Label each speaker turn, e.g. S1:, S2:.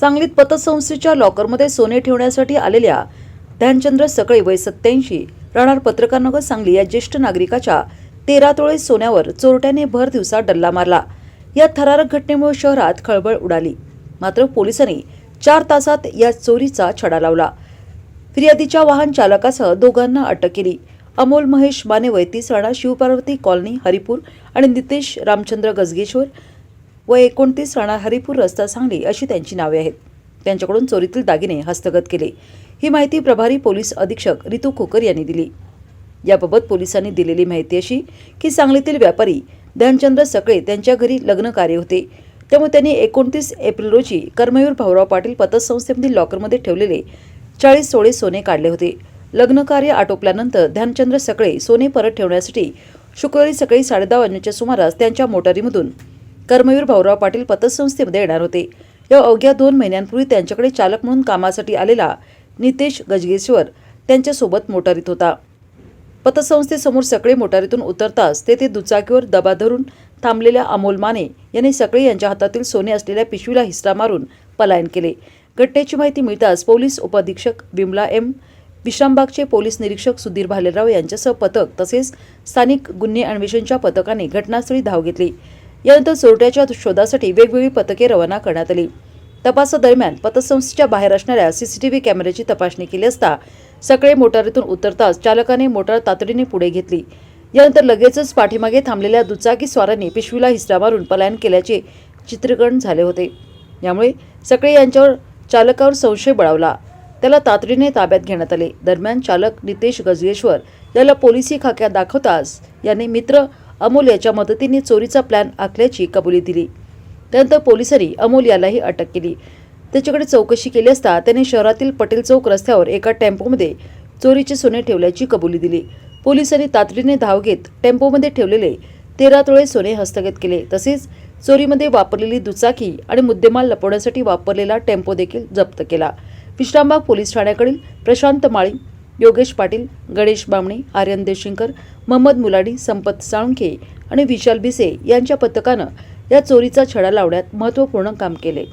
S1: सांगलीत पतसंस्थेच्या लॉकरमध्ये सोने ठेवण्यासाठी आलेल्या ध्यानचंद्र सकळे वय सत्याऐंशी राहणार पत्रकारनगर सांगली या ज्येष्ठ नागरिकाच्या तेरा तोळे सोन्यावर चोरट्याने भर दिवसा डल्ला मारला. या थरारक घटनेमुळे शहरात खळबळ उडाली. मात्र पोलिसांनी चार तासात या चोरीचा छडा लावला. फिर्यादीच्या वाहन चालकासह दोघांना अटक केली. अमोल महेश माने वैतीस राणा शिवपार्वती कॉलनी हरिपूर आणि नितेश रामचंद्र गजगेश्वर व एकोणतीस राणा हरिपूर रस्ता सांगली अशी त्यांची नावे आहेत. त्यांच्याकडून चोरीतील दागिने हस्तगत केले. ही माहिती प्रभारी पोलीस अधीक्षक रितू खोकर यांनी दिली. याबाबत पोलिसांनी दिलेली माहिती अशी की सांगलीतील व्यापारी ध्यानचंद्र सकळे त्यांच्या घरी लग्न कार्य होते. त्यामुळे त्यांनी एकोणतीस एप्रिल रोजी कर्मयूर भाऊराव पाटील पतसंस्थेमधील लॉकरमध्ये ठेवलेले चाळीस सोळे सोने काढले होते. लग्न कार्य आटोपल्यानंतर ध्यानचंद्र सकळे सोने परत ठेवण्यासाठी शुक्रवारी सकाळी साडेदहा वाजण्याच्या सुमारास त्यांच्या मोटारीमधून कर्मवीर भाऊराव पाटील पतसंस्थेमध्ये येणार होते. या अवघ्या दोन महिन्यांपूर्वी त्यांच्याकडे चालक म्हणून कामासाठी आलेला नितेश गजगेश्वर त्यांच्यासोबत मोटारीत होता. पतसंस्थेसमोर सकळे मोटारीतून उतरताच तेथे दुचाकीवर दबा धरून थांबलेल्या अमोल माने यांनी सकळे यांच्या हातातील सोने असलेल्या पिशवीला हिसरा मारून पलायन केले. घटनेची माहिती मिळताच पोलीस उपाधीक्षक विमला एम विश्रामबागचे पोलीस निरीक्षक सुधीर भालेराव यांच्यासह पथक तसेच स्थानिक गुन्हे अन्वेषणच्या पथकाने घटनास्थळी धाव घेतली. यानंतर चोरट्याच्या शोधासाठी वेगवेगळी पथके रवाना करण्यात आली. तपासादरम्यान पतसंस्थेच्या बाहेर असणाऱ्या सीसीटीव्ही कॅमेऱ्याची तपासणी केली असता सकाळी मोटारीतून उतरताच चालकाने मोटार तातडीने पुढे घेतली. यानंतर लगेचच पाठीमागे थांबलेल्या दुचाकी स्वारांनी पिशवीला हिसरा मारून पलायन केल्याचे चित्रीकरण झाले होते. यामुळे सकाळी यांच्यावर चालकावर संशय बळावला. त्याला तातडीने ताब्यात घेण्यात आले. दरम्यान चालक नितेश गजगेश्वर याला पोलिसी खाक्यात दाखवताच याने मित्र अमोल याच्या मदतीने चोरीचा प्लॅन आखल्याची कबुली दिली. त्यानंतर पोलिसांनी अमोल यालाही अटक केली. त्याच्याकडे चौकशी केली असता त्याने शहरातील पटेल चौक रस्त्यावर एका टेम्पोमध्ये चोरीचे सोने ठेवल्याची कबुली दिली. पोलिसांनी तातडीने धाव घेत टेम्पोमध्ये ठेवलेले तेरा तोळे सोने हस्तगत केले. तसेच चोरीमध्ये वापरलेली दुचाकी आणि मुद्देमाल लपवण्यासाठी वापरलेला टेम्पो देखील जप्त केला. विश्रामबाग पोलीस ठाण्याकडील प्रशांत माळी योगेश पाटील गणेश बामणे आर्यन देशिंकर महम्मद मुलाडी संपत साळुंखे आणि विशाल भिसे यांच्या पथकानं या चोरीचा छडा लावण्यात महत्त्वपूर्ण काम केले.